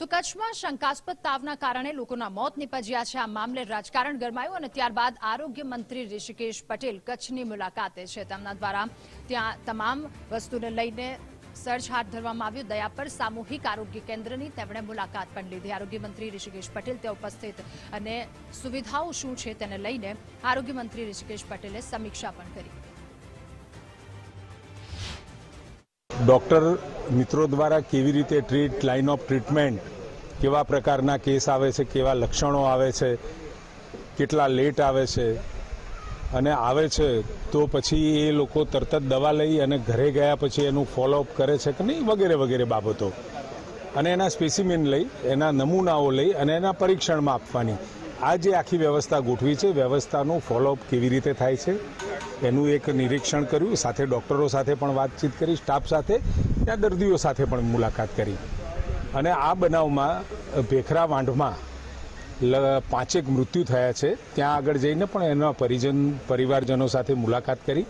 તો કચ્છમાં શંકાસ્પદ તાવના કારણે લોકોના મોત નીપજ્યા છે. આ મામલે રાજકારણ ગરમાયું અને ત્યારબાદ આરોગ્ય મંત્રી ઋષિકેશ પટેલ કચ્છની મુલાકાતે છે. તેમના દ્વારા ત્યાં તમામ વસ્તુને લઈને સર્ચ હાથ ધરવામાં આવ્યું. દયાપર સામૂહિક આરોગ્ય કેન્દ્રની તેમણે મુલાકાત પણ લીધી. આરોગ્ય મંત્રી ઋષિકેશ પટેલ ત્યાં ઉપસ્થિત અને સુવિધાઓ શું છે તેને લઈને આરોગ્ય મંત્રી ઋષિકેશ પટેલે સમીક્ષા પણ કરી. ડૉક્ટર મિત્રો દ્વારા કેવી રીતે ટ્રીટ લાઇન ઓફ ટ્રીટમેન્ટ કેવા પ્રકારના કેસ આવે છે, કેવા લક્ષણો આવે છે, કેટલા લેટ આવે છે, અને આવે છે, તો પછી એ લોકો તરત જ દવા લઈ અને ઘરે ગયા પછી એનું ફોલોઅપ કરે છે કે નહીં, વગેરે વગેરે બાબતો. અને એના સ્પેસિમેન લઈ, એના નમૂનાઓ લઈ અને એના પરીક્ષણમાં આપવાની. આ જે આખી વ્યવસ્થા ગોઠવી છે. વ્યવસ્થાનું ફોલોઅપ કેવી રીતે થાય છે, એનું એક નિરીક્ષણ કર્યું. સાથે ડૉક્ટરો સાથે પણ વાતચીત કરી, સ્ટાફ સાથે, ત્યાં દર્દીઓ સાથે પણ મુલાકાત કરી. અને આ બનાવમાં ભેખરા વાંઢમાં પાંચેક મૃત્યુ થયા છે. ત્યાં આગળ જઈને પણ એના પરિજન, પરિવારજનો સાથે મુલાકાત કરી.